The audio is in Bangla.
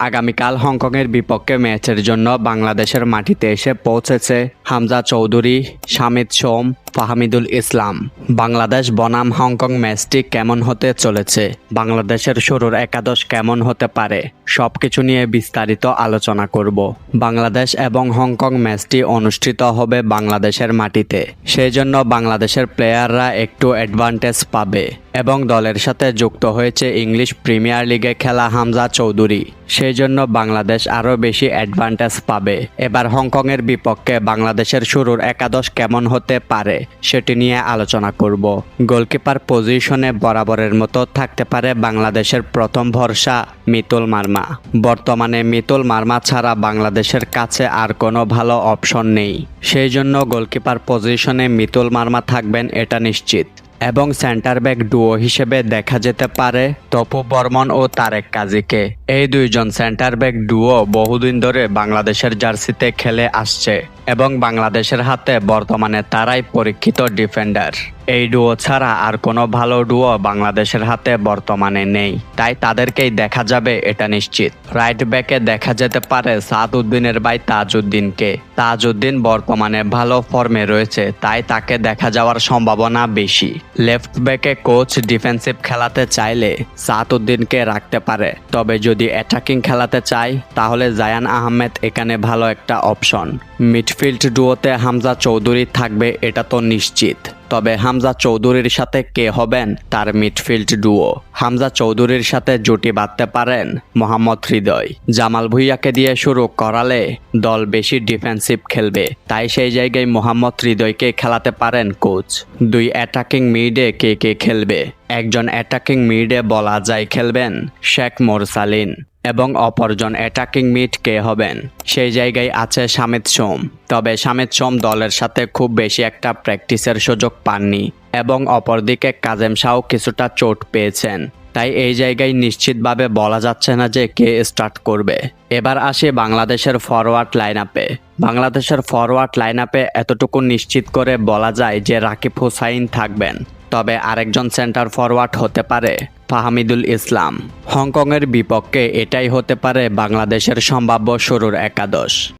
আগামীকাল হংকংয়ের বিপক্ষে ম্যাচের জন্য বাংলাদেশের মাটিতে এসে পৌঁছেছে হামজা চৌধুরী, শামিদ সোম, ফাহমিদুল ইসলাম। বাংলাদেশ বনাম হংকং ম্যাচটি কেমন হতে চলেছে? বাংলাদেশের শুরুর একাদশ কেমন হতে পারে? সব কিছু নিয়ে বিস্তারিত আলোচনা করব। বাংলাদেশ এবং হংকং ম্যাচটি অনুষ্ঠিত হবে বাংলাদেশের মাটিতে। সেই জন্য বাংলাদেশের প্লেয়াররা একটু অ্যাডভান্টেজ পাবে। এবং দলের সাথে যুক্ত হয়েছে ইংলিশ প্রিমিয়ার লিগে খেলা হামজা চৌধুরী। সেই জন্য বাংলাদেশ আরও বেশি অ্যাডভান্টেজ পাবে। এবার হংকংয়ের বিপক্ষে বাংলাদেশের শুরুর একাদশ কেমন হতে পারে সেটি নিয়ে আলোচনা করব। গোলকিপার পজিশনে বরাবরের মতো থাকতে পারে বাংলাদেশের প্রথম ভরসা মিতুল মার্মা। বর্তমানে মিতুল মার্মা ছাড়া বাংলাদেশের কাছে আর কোনো ভালো অপশন নেই। সেই জন্য গোলকিপার পজিশনে মিতুল মার্মা থাকবেন এটা নিশ্চিত। এবং সেন্টার ব্যাক ডুও হিসেবে দেখা যেতে পারে তপু বর্মন ও তারেক কাজীকে। এই দুইজন সেন্টার ব্যাক ডুও বহুদিন ধরে বাংলাদেশের জার্সিতে খেলে আসছে। এবং বাংলাদেশের হাতে বর্তমানে তারাই পরীক্ষিত ডিফেন্ডার। এই ডুও ছাড়া আর কোনো ভালো ডুও বাংলাদেশের হাতে বর্তমানে নেই। তাই তাদেরকেই দেখা যাবে, এটা নিশ্চিত। রাইট ব্যাকে দেখা যেতে পারে সাদ উদ্দিনের ভাই তাজউদ্দিনকে। তাজউদ্দিন বর্তমানে ভালো ফর্মে রয়েছে, তাই তাকে দেখা যাওয়ার সম্ভাবনা বেশি। লেফট ব্যাকে কোচ ডিফেন্সিভ খেলাতে চাইলে সাদ উদ্দিনকে রাখতে পারে। তবে যদি অ্যাটাকিং খেলাতে চায়, তাহলে জায়ান আহমেদ এখানে ভালো একটা অপশন। মিডফিল্ড ডুয়োতে হামজা চৌধুরী থাকবে, এটা তো নিশ্চিত। তবে হামজা চৌধুরীর সাথে কে হবেন তার মিডফিল্ড ডুও হামজা চৌধুরীর সাথে জুটি বাঁধতে পারেন মোহাম্মদ হৃদয়। জামাল ভুইয়াকে দিয়ে শুরু করালে দল বেশি ডিফেন্সিভ খেলবে, তাই সেই জায়গায় মোহাম্মদ হৃদয়কে খেলাতে পারেন কোচ। দুই অ্যাটাকিং মিডে কে কে খেলবে? একজন অ্যাটাকিং মিডে বলা যায় খেলবেন শেখ মোরসালিন। এবং অপরজন অ্যাটাকিং মিড কে হবেন। সেই জায়গায় আছে সামিদ সোম। তবে সামিদ সোম দলের সাথে খুব বেশি একটা প্র্যাকটিসের সুযোগ পাননি এবং অপরদিকে কাজেম শাহ কিছুটা চোট পেয়েছেন। তাই এই জায়গায় নিশ্চিতভাবে বলা যাচ্ছে না যে কে স্টার্ট করবে। এবার আসি বাংলাদেশের ফরওয়ার্ড লাইন আপে বাংলাদেশের ফরওয়ার্ড লাইন আপে এতটুকু নিশ্চিত করে বলা যায় যে রাকিব হুসাইন থাকবেন। তবে আরেকজন সেন্টার ফরওয়ার্ড হতে পারে। ফাহামিদুল ইসলাম। হংকংয়ের বিপক্ষে এটাই হতে পারে বাংলাদেশের সম্ভাব্য শুরুর একাদশ।